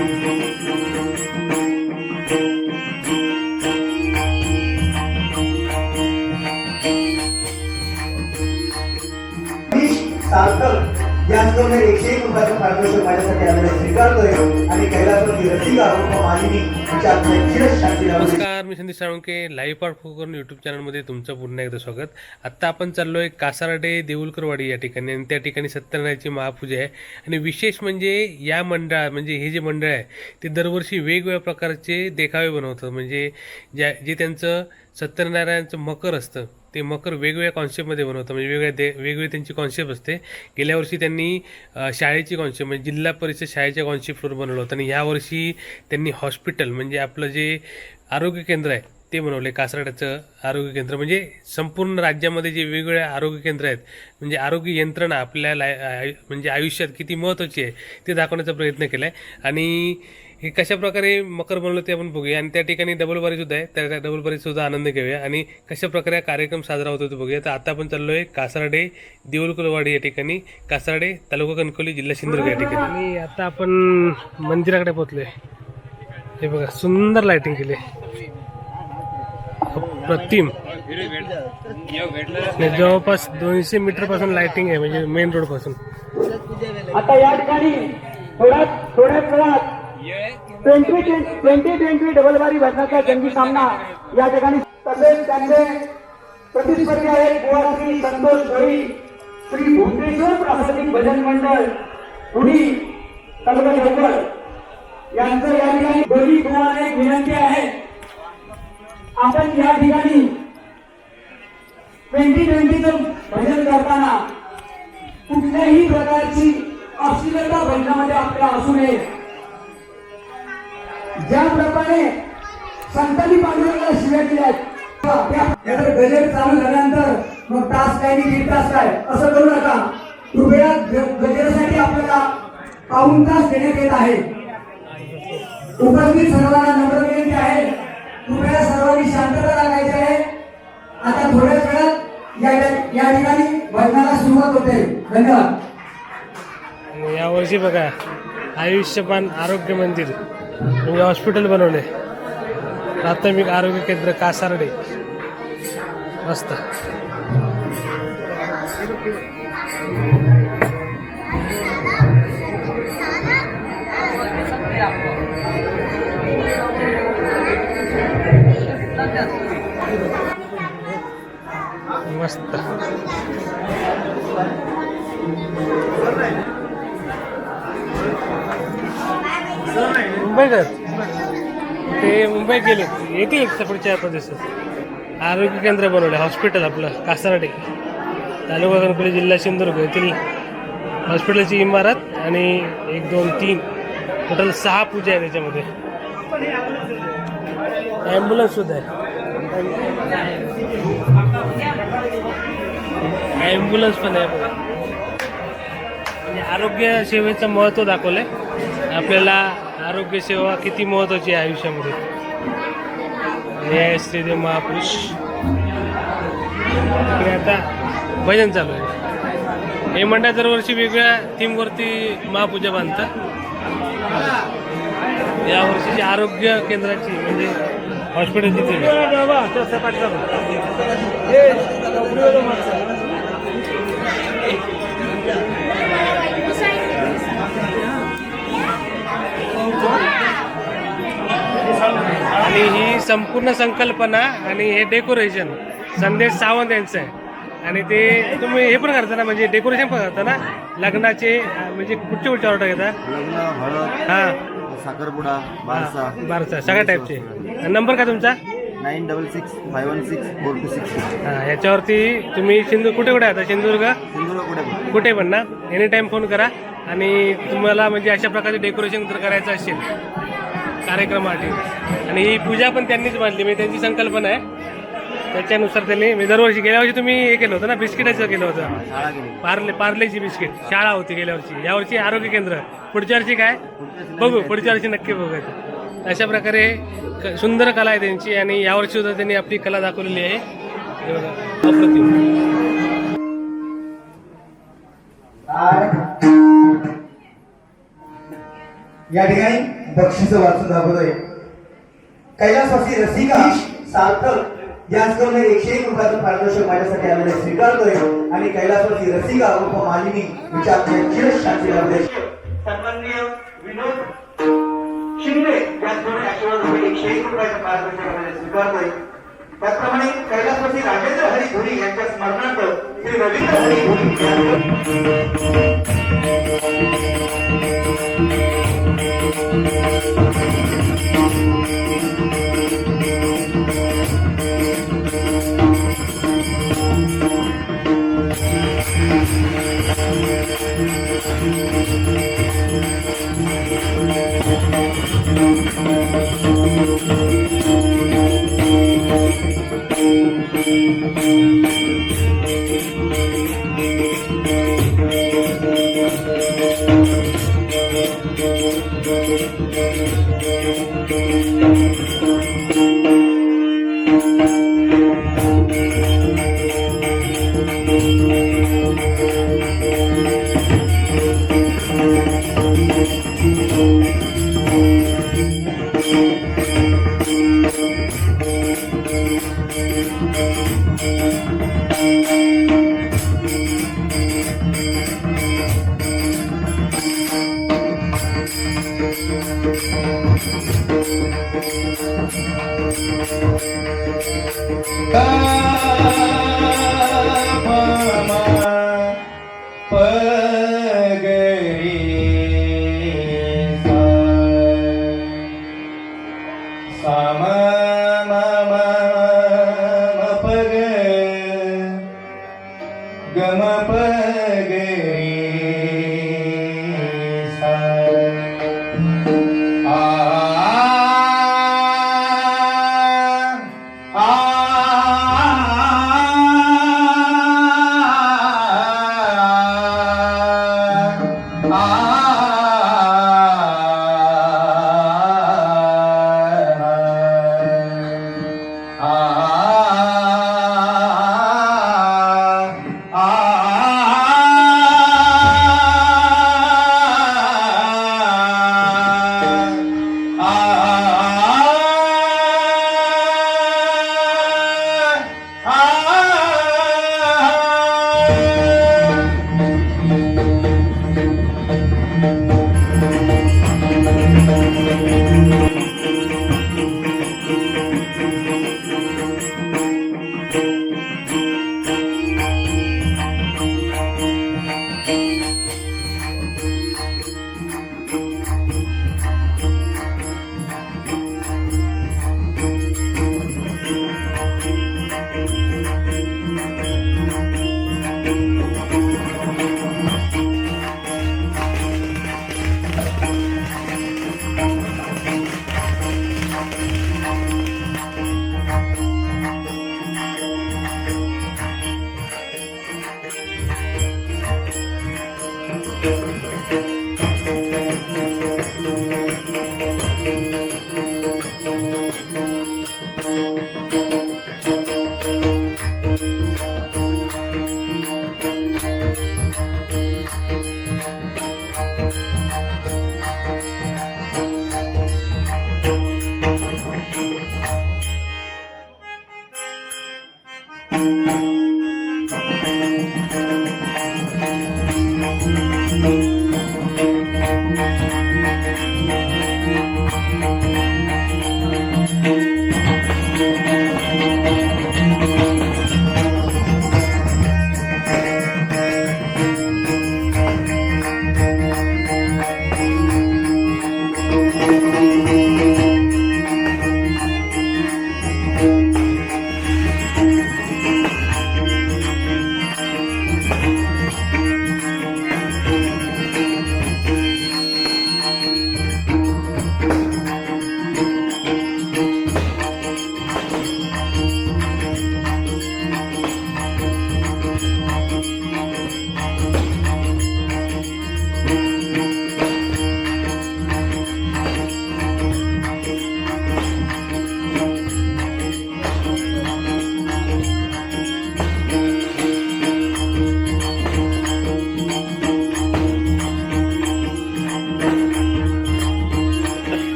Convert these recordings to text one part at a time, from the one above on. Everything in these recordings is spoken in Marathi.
वीस एकशे एक रुपयाचं पारितोषिक माझ्यासाठी आलेलं स्वीकारतोय आणि कैलासवरती रसिका व मालिनी तिच्या आत्म्यात मी संदेश साळुंके लाईव्ह पार्ट करून यूट्यूब चॅनलमध्ये तुमचं पुन्हा एकदा स्वागत. आत्ता आपण चाललोय कासारडे देऊलकरवाडी या ठिकाणी आणि त्या ठिकाणी सत्यनारायणची महापूजा आहे. आणि विशेष म्हणजे या मंडळ म्हणजे हे जे मंडळ आहे ते दरवर्षी वेगवेगळ्या प्रकारचे देखावे बनवतात. म्हणजे ज्या जे त्यांचं सत्यनारायणाचं मकर असतं. ते मकर वेगवेगळ्या कॉन्सेप्टमध्ये बनवतात. म्हणजे वेगळ्या दे वेगवेगळी त्यांची कॉन्सेप्ट असते. गेल्या वर्षी त्यांनी शाळेची कॉन्सेप्ट म्हणजे जिल्हा परिषद शाळेच्या कॉन्सेप्टवर बनवलं होतं. आणि यावर्षी त्यांनी हॉस्पिटल म्हणजे आपलं जे आरोग्य केंद्र आहे ते बनवले कासराड्याचं आरोग्य केंद्र. म्हणजे संपूर्ण राज्यामध्ये जे वेगवेगळे आरोग्य केंद्र आहेत म्हणजे आरोग्य यंत्रणा आपल्या लाय आयु- म्हणजे आयुष्यात किती महत्त्वाची आहे ते दाखवण्याचा प्रयत्न केला आहे आणि हे कशा प्रकारे मकर बनवलं ते आपण बघूया. आणि त्या ठिकाणी डबल बारी सुद्धा आहे. त्या डबल सुद्धा आनंद घेऊया. आणि कशा प्रकारे कार्यक्रम साजरा होतो ते बघूया. तर आता आपण चाललोय कासारडे देऊळकुलवाडी या ठिकाणी. कासारडे तालुका कणकवली जिल्हा सिंधुदुर्ग या ठिकाणी. आणि आता आपण मंदिराकडे पोहोचलोय. हे बघा सुंदर लाइटिंग केली. प्रतिम. जवळपास दोनशे मीटरपासून लाइटिंग आहे म्हणजे मेन रोडपासून. आता या ठिकाणी थोड्या थोड्याच वेळात ट्वेंटी ट्वेंटी ट्वेंटी डबल बारी भरण्याचा जंगी सामना या ठिकाणी तसेच त्यांचे प्रतिस्पर्धी आहेत गोवा श्री संतोष भोई श्री भुवनेश्वर प्राकृतिक भजन मंडळ पुढी तालुका देवगड यांचं या ठिकाणी दोन्ही तुम्हाला एक विनंती आहे. आपण या ठिकाणी ट्वेंटी ट्वेंटीचं भजन करताना कुठल्याही प्रकारची अश्लीलता भजनामध्ये आपल्याला असू नये. ज्याप्रमाणे संतांनी पांडुरंगाला शिव्या दिल्या आहेत, गजेट चालू झाल्यानंतर मग तास काय आणि दीड तास काय? असं करू नका. कृपया ग- आपल्याला पाऊन तास देण्यात येत आहे. उपस्थित सर्वांना नम्र विनंती आहे. कृपया सर्वांनी शांतता लागायची आहे. आता थोड्याच वेळात या ठिकाणी भजनाला सुरुवात होते. धन्यवाद. यावर्षी बघा आयुष्यपान आरोग्य मंदिर. म्हणजे हॉस्पिटल बनवले. प्राथमिक आरोग्य केंद्र कासारडे. मस्त मस्त. ते मुंबई गेले. येतील एक पुढच्या चार पाच आरोग्य केंद्र बनवलं हॉस्पिटल आपलं कासारडे तालुका गणपती जिल्हा सिंधुदुर्ग येथील हॉस्पिटलची इमारत आणि एक दोन तीन टोटल सहा पूजा आहे त्याच्यामध्ये ॲम्ब्युलन्स सुद्धा आहे. ॲम्ब्युलन्स पण आहे बघा. आरोग्य सेवेचं महत्त्व आहे आपल्याला आरोग्य सेवा किती महत्त्वाची आहे आयुष्यामध्ये? हे आहे श्रीदेव महापुरुष. इकडे आता भजन चालू आहे. हे मंडळ दरवर्षी वेगळ्या थीमवरती महापूजा बांधतात. यावर्षीची आरोग्य केंद्राची म्हणजे हॉस्पिटलची थीम आणि ही संपूर्ण संकल्पना आणि हे डेकोरेशन संदेश सावंत यांचं आहे. आणि ते तुम्ही हे पण करता ना म्हणजे डेकोरेशन पण करता ना? लग्नाचे म्हणजे कुठचे कुठचे ऑर्डर घेता? लग्न हळद हां. साखरपुडा बारसा. बारसा सगळ्या टाईपचे नंबर का तुमचा? Nine double six five one six four two six. हां याच्यावरती तुम्ही सिंधू कुठे कुठे आता? सिंधुदुर्ग सिंधुला कुठे पण. कुठे पण ना? एनी टाईम फोन करा. आणि तुम्हाला म्हणजे अशा प्रकारचे डेकोरेशन जर करायचं असेल. कार्यक्रमासाठी. आणि ही पूजा पण त्यांनीच बांधली म्हणजे त्यांची संकल्पना आहे. त्याच्यानुसार त्यांनी मी दरवर्षी गेल्या वर्षी तुम्ही हे केलं होतं ना बिस्किटाचं केलं होतं. शाळा पार्ले पार्लेची बिस्किट शाळा होती गेल्या वर्षी. यावर्षी आरोग्य केंद्र. पुढच्या वर्षी काय? बघू पुढच्या वर्षी नक्की बघायचं अशा प्रकारे क- सुंदर कला आहे त्यांची आणि यावर्षी सुद्धा त्यांनी आपली कला दाखवलेली आहे. या ठिकाणी. बक्षीस वाचून दाखवतोय. कैलासवासी रसिका सार्थक यांच्याकडून एकशे एक रुपयाचं पारितोषिक माझ्यासाठी आलेले स्वीकारतोय आणि कैलासवासी रसिका उप मालिनी हिच्या चिरशांती लाभले सन्माननीय विनोद शिंदे यांच्याकडून आशीर्वाद एकशे एक रुपयाचं पारितोषिक माझ्या स्वीकारतोय त्याचप्रमाणे कैलासवासी राजेंद्र हरी धुरी यांच्या स्मरणार्थ श्री रवींद्र हरी धुरी यांचं sama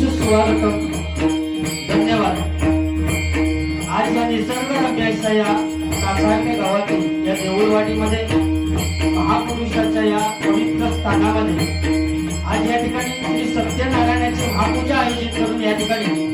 सुस्वागतम धन्यवाद. आज या निसर्गरम्याच्या या कासारखे गावातील या देऊळवाडीमध्ये महापुरुषाच्या या स्थानामध्ये आज या ठिकाणी श्री सत्यनारायणाची महापूजा आयोजित करून या ठिकाणी